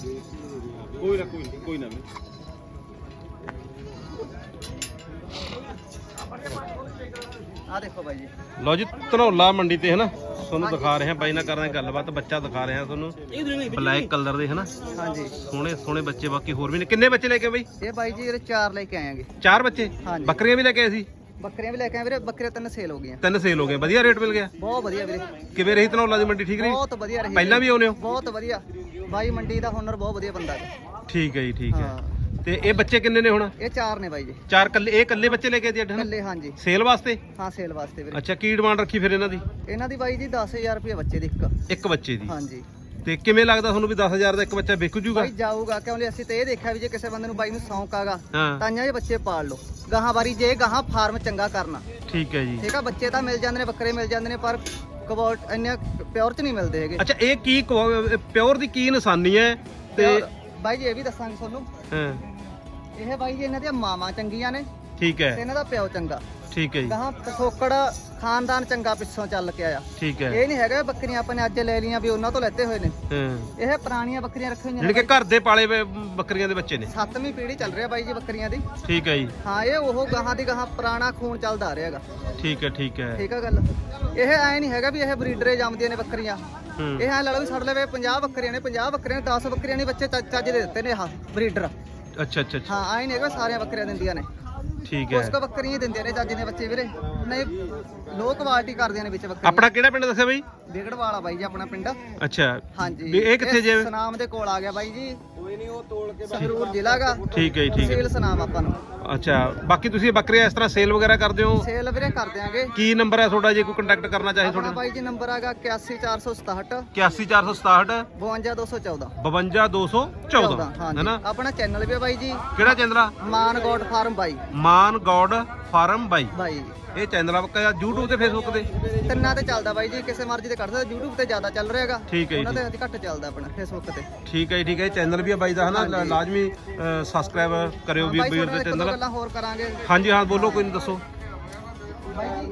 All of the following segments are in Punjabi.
ਕੋਈ ਨਾ ਕੋਈ ਨਾ ਕੋਈ ਨਾ। ਆ ਦੇਖੋ ਬਾਈ ਜੀ। ਲਓ ਜੀ ਧਨੌਲਾ ਮੰਡੀ ਤੇ ਹਨਾ? ਤੁਹਾਨੂੰ ਦਿਖਾ ਰਹੇ ਹਾਂ ਬਾਈ ਨਾਲ ਕਰਦੇ ਹਾਂ ਗੱਲਬਾਤ ਬੱਚਾ ਦਿਖਾ ਰਹੇ ਹਾਂ ਤੁਹਾਨੂੰ। ਬਲੈਕ ਕਲਰ ਦੇ ਹਨਾ? ਹਾਂਜੀ। ਸੋਹਣੇ ਸੋਹਣੇ ਬੱਚੇ ਬਾਕੀ ਹੋਰ ਵੀ ਨੇ। ਕਿੰਨੇ ਬੱਚੇ ਲੈ ਕੇ ਆਏ ਬਾਈ? ਇਹ ਬਾਈ ਜੀ ਇਹਦੇ ਚਾਰ ਲੈ ਕੇ ਆਏਗੇ ਚਾਰ ਬੱਚੇ? ਹਾਂਜੀ। ਬੱਕਰੀਆਂ ਵੀ ਲੈ ਕੇ ਆਏ ਸੀ? ਬੱਕਰੀਆਂ ਵੀ ਲੈ ਕੇ ਆਏ ਵੀਰੇ ਬੱਕਰੀਆਂ ਤਿੰਨ ਸੇਲ ਹੋ ਗਈਆਂ। ਤਿੰਨ ਸੇਲ ਹੋ ਗਏ ਵਧੀਆ ਰੇਟ ਮਿਲ ਗਿਆ? ਬਹੁਤ ਵਧੀਆ ਵੀਰੇ। ਕਿਵੇਂ ਰਹੀ ਧਨੌਲਾ ਦੀ ਮੰਡੀ ਠੀਕ ਰਹੀ? ਬਹੁਤ ਵਧੀਆ ਰਹੀ। ਪਹਿਲਾਂ ਵੀ ਆਉਨੇ ਹੋ? ਬਹੁਤ ਵਧੀਆ। ਬਾਈ ਮੰਡੀ ਦਾ ਹੁਨਰ ਬਹੁਤ ਵਧੀਆ ਬੰਦਾ ਹੈ। ਠੀਕ ਹੈ ਜੀ ਠੀਕ ਹੈ। ਹਾਂ। ਤੇ ਇਹ ਬੱਚੇ ਕਿੰਨੇ ਨੇ ਹੁਣ? ਇਹ ਚਾਰ ਨੇ ਬਾਈ ਜੀ। ਚਾਰ ਕੱਲੇ ਇਹ ਕੱਲੇ ਬੱਚੇ ਲੈ ਕੇ ਜੀ ਅੱਡ ਹਨਾ? ਕੱਲੇ ਹਾਂਜੀ। ਸੇਲ ਵਾਸਤੇ? ਹਾਂ ਸੇਲ ਵਾਸਤੇ ਵੀਰੇ। ਅੱਛਾ ਕੀ ਡਿਮਾਂਡ ਰੱਖੀ ਫਿਰ ਇਹਨਾਂ ਦੀ? ਇਹਨਾਂ ਦੀ ਬਾਈ ਜੀ 10000 ਰੁਪਏ ਬੱਚੇ ਦੀ ਇੱਕ। ਇੱਕ ਬੱਚੇ ਦੀ। ਹਾਂਜੀ। ਤੇ ਕਿਵੇਂ ਲੱਗਦਾ ਤੁਹਾਨੂੰ ਵੀ 10000 ਦਾ ਇੱਕ ਬੱਚਾ ਵਿਕ ਜੂਗਾ? ਬਾਈ ਜਾਊਗਾ ਕਿਉਂਕਿ ਅਸੀਂ ਤੇ ਇਹ ਦੇਖਿਆ ਵੀ ਜੇ ਕਿਸੇ ਬੰਦੇ ਨੂੰ ਬਾਈ ਨੂੰ ਸ਼ੌਂਕ ਆਗਾ ਹਾਂ। ਤਾਂ ਇਹ ਬੱਚੇ ਪਾਲ ਲਓ। ਗਾਹਾਂ ਵਾਰੀ ਜੇ ਗਾਹਾਂ ਫਾਰਮ ਚੰਗਾ ਕਰਨਾ। ਠੀਕ ਹੈ ਜੀ। ਠੀਕ ਆ ਬੱਚੇ ਤਾਂ ਮਿਲ ਜਾਂਦੇ ਨੇ ਬੱਕਰੇ ਮਿਲ ਜਾਂਦੇ ਨੇ ਪਰ ਕਬੋਟ ਇੰਨੇ ਪਿਓਰ ਚ ਨਹੀਂ ਮਿਲਦੇ ਹੈਗੇ। ਅੱਛਾ ਇਹ ਕੀ ਪਿਓਰ ਦੀ ਕੀ ਨਿਸ਼ਾਨੀ ਹੈ ਤੇ ਬਾਈ ਜੀ ਇਹ ਵੀ ਦੱਸਾਂਗੇ ਤੁਹਾਨੂੰ। ਹਾਂ। ਇਹ ਬਾਈ ਜੀ ਇਹਨਾਂ ਦੀਆਂ ਮਾਵਾਂ ਚੰਗੀਆਂ ਨੇ ਠੀਕ ਤੇ ਹੈ ਇਹਨਾਂ ਦਾ ਪਿਓ ਚੰਗਾ। ਠੀਕ ਹੈ ਜੀ। ਗਾਹਾਂ ਪਿਛੋਕੜ ਖਾਨਦਾਨ ਚੰਗਾ ਪਿੱਛੋਂ ਚੱਲ ਕੇ ਆਇਆ। ਠੀਕ ਹੈ। ਇਹ ਨਹੀਂ ਹੈਗਾ ਬੱਕਰੀਆਂ ਆਪਾਂ ਨੇ ਅੱਜ ਲੈ ਲਈਆਂ ਵੀ ਉਹਨਾਂ ਤੋਂ ਲੈਤੇ ਹੋਏ ਨੇ। ਹਾਂ। ਇਹ ਪੁਰਾਣੀਆਂ ਬੱਕਰੀਆਂ ਰੱਖੀਆਂ ਹੋਈਆਂ ਜਿਹੜੇ ਕਿ ਘਰ ਦੇ ਪਾਲੇ ਹੋਏ ਬੱਕਰੀਆਂ ਦੇ ਬੱਚੇ ਨੇ। ਸੱਤਵੀਂ ਪੀੜ੍ਹੀ ਚੱਲ ਰਿਹਾ ਬਾਈ ਜੀ ਬੱਕਰੀਆਂ ਦੀ। ਠੀਕ ਹੈ ਜੀ। ਹਾਂ ਇਹ ਉਹ ਗਾਹਾਂ ਦੀ ਗਾਹਾਂ ਪੁਰਾਣਾ ਖੂਨ ਚੱਲਦਾ ਆ ਰਿਹਾਗਾ ਠੀਕ ਹੈ ਠੀਕ ਹੈ। ਠੀਕ ਆ ਗੱਲ। ਇਹ ਐ ਨਹੀਂ ਹੈਗਾ ਵੀ ਇਹ ਬਰੀਡਰੇ ਜੰਮਦੀਆਂ ਨੇ ਬੱਕਰੀਆਂ। ਹੂੰ। ਇਹ ਐ ਲੜੋ ਵੀ ਛੱਡ ਲਵੇ 50 ਬੱਕਰੀਆਂ ਨੇ 50 ਬੱਕਰੀਆਂ ਨੇ 10 ਬੱਕਰੀਆਂ ਨੇ ਬੱਚੇ ਚੱਜ ਦੇ ਦਿੱਤੇ ਨੇ ਆਹ ਬਰੀਡਰ। ਅੱਛਾ ਅੱਛਾ ਅੱਛਾ। ਹਾਂ ਐ ਨਹੀਂ ਹੈਗਾ ਸਾਰੀਆਂ ਬੱਕਰੀਆਂ ਦਿੰਦੀਆਂ ਨੇ। ਠੀਕ ਹੈ। ਕੁ ਬੱਕਰੀਆਂ ਹੀ ਦਿੰਦੀਆਂ ਨੇ ਚੱਜ ਦੇ ਬੱਚੇ ਵੀਰੇ। ਨਹੀਂ ਲੋ ਕੁਆਲਿਟੀ ਕਰਦੀਆਂ ਨੇ ਵਿੱਚ ਬੱਕਰੀਆਂ। ਆਪਣਾ ਕਿਹੜਾ ਪਿੰਡ ਦੱਸਿਆ ਬਾਈ? ਵਿਗੜ ਵਾਲਾ ਬਾਈ ਜੀ ਆਪਣਾ ਪਿੰਡ। ਅੱਛਾ। ਹਾਂਜੀ। ਵੀ ਇਹ ਕਿੱਥੇ ਜੇ? ਸਨਾਮ ਦੇ ਕੋਲ ਆ ਗਿਆ ਬਾਈ ਜੀ। ਕੋਈ ਨਹੀਂ ਉਹ ਤੋੜ ਕੇ ਸੰਗਰੂਰ ਜ਼ਿਲ੍ਹਾ ਗਾ। ਠੀਕ ਹੈ ਜੀ ਠੀਕ ਹੈ। ਤਹਿਸੀਲ ਸਨਾਮ ਆਪਾਂ ਨੂੰ। ਅੱਛਾ ਬਾਕੀ ਤੁਸੀਂ ਬੱਕਰੇ ਇਸ ਤਰ੍ਹਾਂ ਸੇਲ ਵਗੈਰਾ ਕਰਦੇ ਹੋ? ਸੇਲ ਵੀਰੇ ਕਰ ਦਿਆਂਗੇ ਕੀ ਨੰਬਰ ਹੈ ਤੁਹਾਡਾ ਜੇ ਕੋਈ ਕੰਟੈਕਟ ਕਰਨਾ ਚਾਹੇ ਆਪਣਾ ਤੁਹਾਡਾ? ਬਾਈ ਜੀ ਨੰਬਰ ਹੈਗਾ 81467 81467 52214 52214 ਹਾਂਜੀ। ਹੈਨਾ ਆਪਣਾ ਚੈਨਲ ਵੀ ਹੈ ਬਾਈ ਜੀ। ਕਿਹੜਾ ਚੈਨਲ ਆ? ਮਾਨ ਗੋਡ ਫਾਰਮ ਬਾਈ। ਮਾਨ ਗੌਡ ਫਾਰਮ ਬਾਈ। ਬਾਈ। ਇਹ ਚੈਨਲ ਆ ਬੱਕਾ YouTube ਤੇ Facebook ਤੇ? ਤਿੰਨਾਂ ਤੇ ਚੱਲਦਾ ਬਾਈ ਜੀ ਕਿਸੇ ਮਰਜ਼ੀ ਕੱਢ ਸਕਦੇ YouTube ਤੇ ਜ਼ਿਆਦਾ ਚੱਲ ਰਿਹਾ ਹੈਗਾ। ਠੀਕ ਹੈ ਜੀ ਉਹਨਾਂ ਤੇ ਅੱਜ ਘੱਟ ਚੱਲਦਾ ਆਪਣਾ Facebook ਤੇ। ਠੀਕ ਹੈ ਜੀ ਠੀਕ ਹੈ ਚੈਨਲ ਵੀ ਆ ਬਾਈ ਦਾ ਹਨਾ? ਲਾਜ਼ਮੀ ਸਬਸਕ੍ਰਾਈਬ ਕਰਿਓ ਹਾਂ ਵੀਰ ਤੁਹਾਡੇ ਦੇ ਚੈਨਲ ਗੱਲਾਂ ਹੋਰ ਕਰਾਂਗੇ। ਹਾਂਜੀ ਹਾਂ ਬੋਲੋ ਕੋਈ ਨਹੀਂ ਦੱਸੋ। ਬਾਈ ਜੀ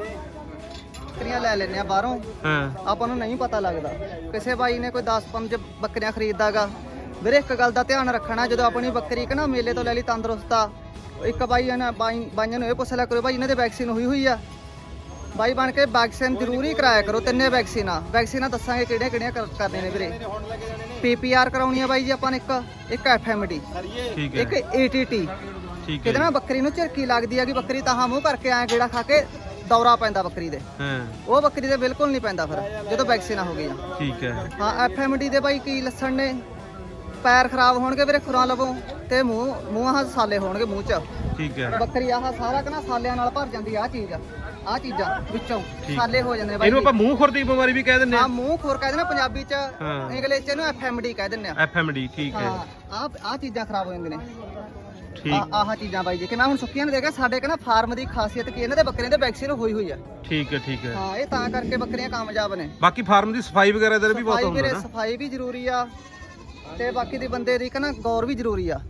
ਬੱਕਰੀਆਂ ਲੈ ਲੈਨੇ ਆ ਬਾਹਰੋਂ। ਹਾਂ। ਆਪਾਂ ਨੂੰ ਨਹੀਂ ਪਤਾ ਲੱਗਦਾ। ਕਿਸੇ ਬਾਈ ਨੇ ਕੋਈ 10 5 ਬੱਕਰੀਆਂ ਖਰੀਦਦਾਗਾ। ਵੀਰੇ ਇੱਕ ਗੱਲ ਦਾ ਧਿਆਨ ਰੱਖਣਾ ਜਦੋਂ ਆਪਣੀ ਬੱਕਰੀ ਇੱਕ ਨਾ ਮੇਲੇ ਤੋਂ ਲੈ ਲਈ ਤੰਦਰੁਸਤ ਆ ਇੱਕ ਬਾਈ ਇਹਨਾਂ ਬਾਈ ਬਾਈਆਂ ਨੂੰ ਇਹ ਪੁੱਛ ਲਿਆ ਕਰੋ ਬਾਈ ਇਹਨਾਂ ਦੇ ਵੈਕਸੀਨ ਹੋਈ ਹੋਈ ਆ? ਬਾਈ ਬਣ ਕੇ ਵੈਕਸੀਨ ਜ਼ਰੂਰੀ ਕਰਾਇਆ ਕਰੋ ਤਿੰਨੇ ਵੈਕਸੀਨਾਂ ਵੈਕਸੀਨਾਂ ਦੱਸਾਂਗੇ ਕਿਹੜੀਆਂ ਕਿਹੜੀਆਂ ਕਰ- ਕਰਨੀਆਂ ਨੇ ਵੀਰੇ। ਪੀਪੀਆਰ ਕਰਾਉਣੀ ਆ ਬਾਈ ਜੀ ਆਪਾਂ ਨੇ ਇੱਕ ਇੱਕ ਐਫਐਮਡੀ ਠੀਕ ਇੱਕ ਏਟੀਟੀ ਠੀਕ ਹੈ ਨਾ ਬੱਕਰੀ ਨੂੰ ਝਿਰਕੀ ਲੱਗਦੀ ਆ ਕਿ ਬੱਕਰੀ ਤਾਂ ਮੂੰਹ ਕਰਕੇ ਆਏ ਗੇੜਾ ਖਾ ਕੇ ਦੌਰਾ ਪੈਂਦਾ ਬੱਕਰੀ ਦੇ। ਹਾਂ। ਉਹ ਬੱਕਰੀ ਦੇ ਬਿਲਕੁਲ ਨਹੀਂ ਪੈਂਦਾ ਫਿਰ ਜਦੋਂ ਵੈਕਸੀਨਾਂ ਹੋ ਗਈਆਂ। ਠੀਕ ਹੈ। ਹਾਂ ਐਫਐਮਡੀ ਦੇ ਬਾਈ ਕੀ ਲੱਛਣ ਨੇ? ਪੈਰ ਖਰਾਬ ਹੋਣਗੇ ਵੀਰੇ ਖੁਰਾਂ ਲਵੋਂ ਤੇ ਮੂੰਹ ਮੂੰਹ ਸਾਲੇ ਹੋਣਗੇ ਮੂੰਹ 'ਚ। ਠੀਕ ਹੈ। ਬੱਕਰੀ ਆਹ ਸਾਰਾ ਕਨਾ ਸਾਲਿਆਂ ਨਾਲ ਭਰ ਜਾਂਦੀ ਆ ਚੀਜ਼ ਆ ਚੀਜ਼ਾਂ ਵਿੱਚੋਂ ਠੀਕ। ਸਾਲੇ ਹੋ ਜਾਂਦੇ ਨੇ ਬਾਈ ਇਹਨੂੰ ਆਪਾਂ ਮੂੰਹ ਖੁਰ ਦੀ ਬਿਮਾਰੀ ਵੀ ਕਹਿ ਦਿੰਦੇ ਹਾਂ ਆ ਮੂੰਹ ਖੋਰ ਕਹਿੰਦੇ ਨੇ ਪੰਜਾਬੀ 'ਚ ਹਾਂ। ਇੰਗਲਿਸ਼ 'ਚ ਇਹਨੂੰ ਐਫਐਮਡੀ ਕਹਿ ਦਿੰਦੇ ਆ। ਐਫਐਮਡੀ ਠੀਕ ਹੈ। ਹਾਂ ਆ ਆ ਚੀਜ਼ਾਂ ਖਰਾਬ ਹੋ ਜਾਂਦੀਆਂ ਨੇ। ਠੀਕ। ਆ ਆਹ ਚੀਜ਼ਾਂ ਬਾਈ ਜੀ ਕਿ ਮੈਂ ਹੁਣ ਸੁੱਕੀਆਂ ਨੇ ਦੇਖਿਆ ਸਾਡੇ ਕਹਿੰਦਾ ਫਾਰਮ ਦੀ ਖਾਸੀਅਤ ਕੀ ਇਹਨਾਂ ਦੇ ਬੱਕਰੀਆਂ ਦੇ ਵੈਕਸੀਨ ਹੋਈ ਹੋਈ ਆ। ਠੀਕ ਹੈ ਠੀਕ ਹੈ। ਹਾਂ ਇਹ ਤਾਂ ਕਰਕੇ ਬੱਕਰੀਆਂ ਕਾਮਯਾਬ ਨੇ। ਬਾਕੀ ਫਾਰਮ ਦੀ ਸਫ਼ਾਈ ਵਗੈਰਾ ਦਾ ਵੀ ਬਹੁਤ ਸਫ਼ਾਈ ਹੁੰਦਾ ਵੀਰੇ ਨਾ। ਸਫ਼ਾਈ ਵੀ ਜ਼ਰੂਰੀ ਆ ਤੇ ਬਾਕੀ ਦੀ ਬੰਦੇ ਦੀ ਕਹਿੰਦਾ ਗੌਰ ਵੀ ਜ਼ਰੂਰੀ ਆ।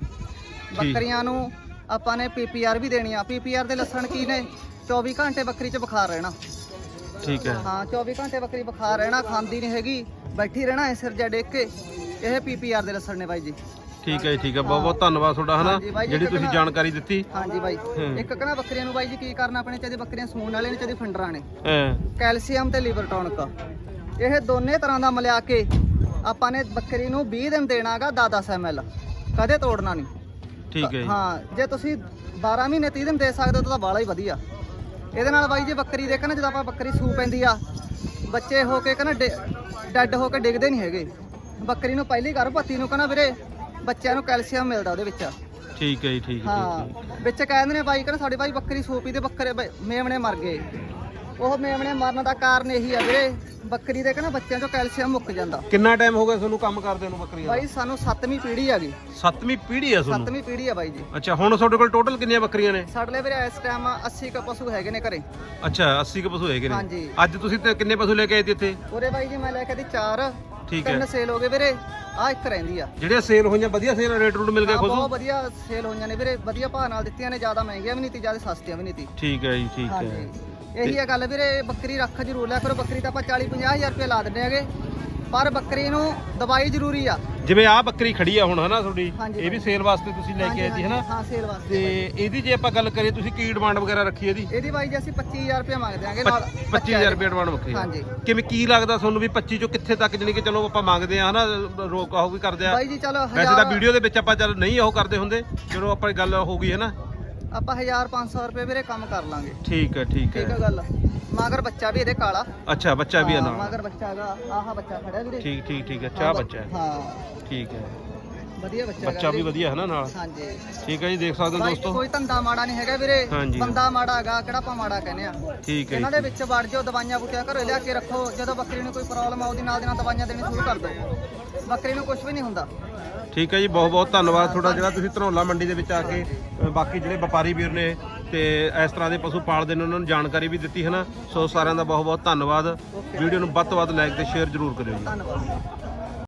ਬੱਕਰੀਆਂ ਨੂੰ ਆਪਾਂ ਨੇ ਪੀਪੀਆਰ ਵੀ ਦੇਣੀ ਆ। ਪੀਪੀਆਰ ਦੇ ਲੱਛਣ ਕੀ ਨੇ? 24 ਘੰਟੇ ਬੱਕਰੀ 'ਚ ਬੁਖਾਰ ਰਹਿਣਾ। ਠੀਕ ਹੈ। ਹਾਂ 24 ਘੰਟੇ ਬੱਕਰੀ ਬੁਖਾਰ ਰਹਿਣਾ ਖਾਂਦੀ ਨਹੀਂ ਹੈਗੀ ਬੈਠੀ ਰਹਿਣਾ ਸਿਰ ਜਾ ਡੇਕ ਕੇ ਇਹ ਪੀਪੀਆਰ ਦੇ ਲੱਛਣ ਨੇ ਬਾਈ ਜੀ। ਠੀਕ ਹੈ ਜੀ, ਠੀਕ ਹੈ। ਬਹੁਤ ਬਹੁਤ ਧੰਨਵਾਦ ਤੁਹਾਡਾ ਹਨਾ? ਬਾਈ ਜਿਹੜੀ ਇੱਕ ਤੁਸੀਂ ਨਾ- ਜਾਣਕਾਰੀ ਦਿੱਤੀ। ਹਾਂਜੀ ਬਾਈ। ਹੂੰ। ਇੱਕ ਕਹਿੰਦਾ ਬੱਕਰੀਆਂ ਨੂੰ ਬਾਈ ਜੀ ਕੀ ਕਰਨਾ ਆਪਣੇ ਚਾਹੀਦੇ ਬੱਕਰੀਆਂ ਸੂਣ ਵਾਲੇ ਨੇ ਚਾਹੀਦੇ ਫੰਡਰਾਂ ਨੇ। ਹਾਂ। ਕੈਲਸ਼ੀਅਮ ਤੇ ਲਿਵਰ ਟੌਨਿਕ। ਇਹ ਦੋਨੇ ਤਰ੍ਹਾਂ ਦਾ ਮਿਲਾ ਕੇ ਆਪਾਂ ਨੇ ਬੱਕਰੀ ਨੂੰ 20 ਦਿਨ ਦੇਣਾਗਾ 10-10 ml ਕਦੇ ਤੋੜਨਾ ਨਹੀਂ। ਠੀਕ ਹੈ ਜੀ। ਹਾਂ ਜੇ ਤੁਸੀਂ 12 ਮਹੀਨੇ 30 ਦਿਨ ਦੇ ਸਕਦੇ ਹੋ ਤਾਂ ਬਾਲਾ ਹੀ ਵਧੀਆ। ਇਹਦੇ ਨਾਲ ਬਾਈ ਜੇ ਬੱਕਰੀ ਦੇਖਣਾ ਜਦੋਂ ਆਪਾਂ ਬੱਕਰੀ ਸੂ ਪੈਂਦੀ ਆ ਬੱਚੇ ਹੋ ਕੇ ਕਹਿੰਦਾ ਡੈੱਡ ਹੋ ਕੇ ਡਿੱਗਦੇ ਨਹੀਂ ਹੈਗੇ। ਬੱਕਰੀ ਨੂੰ ਪਹਿਲੀ ਗਰਭਵਤੀ ਨੂੰ ਕਹਿੰਦਾ ਵੀਰੇ ਬੱਚਿਆਂ ਨੂੰ ਕੈਲਸ਼ੀਅਮ ਮਿਲਦਾ ਉਹਦੇ ਵਿੱਚ। ਠੀਕ ਹੈ ਜੀ ਠੀਕ ਹੈ ਹੈ। ਵਿੱਚ ਕਹਿੰਦੇ ਨੇ ਬਾਈ ਕਹਿੰਦਾ ਸਾਡੀ ਬਾਈ ਬੱਕਰੀ ਸੂਪੀ ਤੇ ਬੱਕਰੇ ਮੇਮਣੇ ਮਰ ਗਏ। ਉਹ ਮੇਮਣੇ ਮਰਨ ਦਾ ਕਾਰਨ ਇਹੀ ਆ ਵੀਰੇ ਬੱਕਰੀ ਦੇ ਕਹਿੰਦਾ ਬੱਚਿਆਂ ਚੋਂ ਕੈਲਸ਼ੀਅਮ ਮੁੱਕ ਜਾਂਦਾ। ਕਿੰਨਾ ਟਾਈਮ ਹੋ ਗਿਆ ਤੁਹਾਨੂੰ ਕੰਮ ਕਰਦੇ ਨੂੰ ਬੱਕਰੀਆਂ ਦਾ? ਬਾਈ ਸਾਨੂੰ ਸੱਤਵੀਂ ਪੀੜ੍ਹੀ ਆ ਗਈ ਸੱਤਵੀਂ ਪੀੜ੍ਹੀ ਹੈ ਤੁਹਾਨੂੰ? ਸੱਤਵੀਂ ਪੀੜ੍ਹੀ ਆ ਬਾਈ ਜੀ। ਅੱਛਾ ਹੁਣ ਤੁਹਾਡੇ ਕੋਲ ਟੋਟਲ ਕਿੰਨੀਆਂ ਬੱਕਰੀਆਂ ਨੇ? ਸਾਡੇ ਲਈ ਵੀਰੇ ਇਸ ਟਾਈਮ 80 ਕ ਪਸ਼ੂ ਹੈਗੇ ਨੇ ਘਰੇ। ਅੱਛਾ 80 ਕੁ ਪਸ਼ੂ ਹੈਗੇ ਨੇ। ਹਾਂਜੀ। ਅੱਜ ਤੁਸੀਂ ਤੇ ਕਿੰਨੇ ਪਸ਼ੂ ਲੈ ਕੇ ਆਏ ਸੀ ਇੱਥੇ? ਉਰੇ ਬਾਈ ਜੀ ਮੈਂ ਲੈ ਕੇ ਦੀ ਚਾਰ। ਠੀਕ ਹੈ। ਤਿੰਨ ਸੇਲ ਹੋ ਗਏ ਵੀਰੇ। ਆ ਇੱਕ ਰਹਿੰਦੀ ਆ। ਜਿਹੜੀਆਂ ਸੇਲ ਹੋਈਆਂ ਵਧੀਆ ਸੇਲ ਰੇਟ ਰੂਟ ਮਿਲ ਗਿਆ ਹਾਂ, ਖੁਦ ਬਹੁਤ ਵਧੀਆ ਸੇਲ ਹੋਈਆਂ ਨੇ ਵੀਰੇ। ਵਧੀਆ ਭਾਅ ਨਾਲ ਦਿੱਤੀਆਂ ਨੇ ਜ਼ਿਆਦਾ ਮਹਿੰਗੀਆਂ ਵੀ ਨਹੀਂ ਤੀ ਜ਼ਿਆਦਾ ਸਸਤੀਆਂ ਵੀ ਨਹੀਂ ਤੀ ਠੀਕ ਹੈ ਜੀ ਠੀਕ ਹਾਂਜੀ। ਹੈ ਇਹੀ ਆ ਗੱਲ ਵੀਰੇ ਬੱਕਰੀ ਰੱਖ ਜ਼ਰੂਰ ਲਿਆ ਕਰੋ ਬੱਕਰੀ ਤਾਂ ਆਪਾਂ 40 50 ਹਜ਼ਾਰ ਰੁਪਏ ਲਾ ਦਿੰਦੇ ਹੈਗੇ। ਪਰ ਬੱਕਰੀ ਨੂੰ ਦਵਾਈ ਜ਼ਰੂਰੀ ਆ। ਜਿਵੇਂ ਆ ਬੱਕਰੀ ਖੜੀ ਆ ਹੁਣ ਹਨਾ ਤੁਹਾਡੀ? ਹਾਂਜੀ ਇਹ ਵੀ ਸੇਲ ਵਾਸਤੇ ਤੁਸੀਂ ਲੈ ਕੇ ਆਏ ਸੀ ਹਨਾ? ਹਾਂ ਸੇਲ ਵਾਸਤੇ ਤੇ ਇਹਦੀ ਜੇ ਆਪਾਂ ਗੱਲ ਕਰੀਏ ਤੁਸੀਂ ਕੀ ਡਿਮਾਂਡ ਵਗੈਰਾ ਰੱਖੀ ਇਹਦੀ? ਇਹਦੀ ਬਾਈ ਜੀ ਅਸੀਂ 25000 ਰੁਪਏ ਮੰਗਦੇ ਆਂਗੇ ਨਾਲ 25000 ਰੁਪਏ ਡਿਮਾਂਡ ਆ। ਹਾਂਜੀ। ਕਿਵੇਂ ਕੀ ਲੱਗਦਾ ਤੁਹਾਨੂੰ ਵੀ 25 ਚੋਂ ਕਿੱਥੇ ਤੱਕ ਜਾਣੀ ਕਿ ਚਲੋ ਆਪਾਂ ਮੰਗਦੇ ਆ ਹਨਾ ਰੋਕ ਆਹੋ ਵੀ ਕਰਦੇ ਆ। ਬਾਈ ਜੀ ਚਲੋ ਵੈਸੇ ਤਾਂ 1000 ਵੀਡੀਓ ਦੇ ਵਿੱਚ ਆਪਾਂ ਚੱਲ ਨਹੀਂ ਉਹ ਕਰਦੇ ਹੁੰਦੇ ਜਦੋਂ ਆਪਾਂ ਗੱਲ ਹੋ ਗਈ ਹੈ ਨਾ ਆਪਾਂ 1500 ਰੁਪਏ ਵੀਰੇ ਕੰਮ ਕਰ ਲਾਂਗੇ। ਠੀਕ ਹੈ ਠੀਕ ਠੀਕ ਹੈ ਗੱਲ। ਮਗਰ ਬੱਚਾ ਵੀ ਇਹਦੇ ਕਾਲਾ। ਅੱਛਾ ਬੱਚਾ ਵੀ ਹੈ ਹਾਂ, ਨਾਲ। ਮਗਰ ਬੱਚਾ ਹੈਗਾ ਆਹ ਬੱਚਾ ਖੜਿਆ ਵੀਰੇ। ਠੀਕ ਠੀਕ ਠੀਕ ਹੈ ਚਾਹ ਬੱਚਾ ਹੈ। ਹਾਂ। ਠੀਕ ਹੈ। ਵਧੀਆ ਬੱਚਾ ਵੀ। ਵਧੀਆ ਹੈ ਨਾ ਨਾਲ? ਹਾਂਜੀ। ਠੀਕ ਹੈ ਜੀ ਦੇਖ ਸਕਦੇ ਹੋ ਬਾਈ ਦੋਸਤੋ। ਕੋਈ ਧੰਦਾ ਮਾੜਾ ਨਹੀਂ ਹੈਗਾ ਵੀਰੇ। ਹਾਂਜੀ। ਬੰਦਾ ਮਾੜਾ ਹੈਗਾ ਕਿਹੜਾ ਆਪਾਂ ਮਾੜਾ ਕਹਿੰਦੇ ਆ। ਠੀਕ ਹੈ ਇਹਨਾਂ ਦੇ ਵਿੱਚ ਵੜ ਜਾਓ ਦਵਾਈਆਂ ਬੁੱਟੀਆਂ ਘਰੇ ਲਿਆ ਕੇ ਰੱਖੋ। ਜਦੋਂ ਬੱਕਰੀ ਨੂੰ ਕੋਈ ਪ੍ਰੋਬਲਮ ਆਉਦੀ ਨਾਲ ਦੀ ਨਾਲ ਦਵਾਈਆਂ ਦੇਣੀ ਸ਼ੁਰੂ ਕਰ ਦਿਓ। ਬੱਕਰੀ ਨੂੰ ਕੁਝ ਵੀ ਨਹੀਂ ਹੁੰਦਾ। ਠੀਕ ਹੈ ਜੀ ਬਹੁਤ ਬਹੁਤ ਧੰਨਵਾਦ ਤੁਹਾਡਾ ਜਿਹੜਾ ਤੁਸੀਂ ਧਰੋਲਾ ਮੰਡੀ ਦੇ ਵਿੱਚ ਆ ਕੇ ਅ, ਬਾਕੀ ਜਿਹੜੇ ਵਪਾਰੀ ਵੀਰ ਨੇ ਤੇ ਇਸ ਤਰ੍ਹਾਂ ਦੇ ਪਸ਼ੂ ਪਾਲਦੇ ਨੇ ਉਹਨਾਂ ਨੂੰ ਜਾਣਕਾਰੀ ਵੀ ਦਿੱਤੀ ਹੈ ਨਾ। ਸੋ ਸਾਰਿਆਂ ਦਾ ਬਹੁਤ ਬਹੁਤ ਧੰਨਵਾਦ। ਵੀਡੀਓ ਨੂੰ ਵੱਧ ਤੋਂ ਵੱਧ ਲਾਈਕ ਤੇ ਸ਼ੇਅਰ ਜ਼ਰੂਰ ਕਰਿਓ ਜੀ। ਧੰਨਵਾਦ।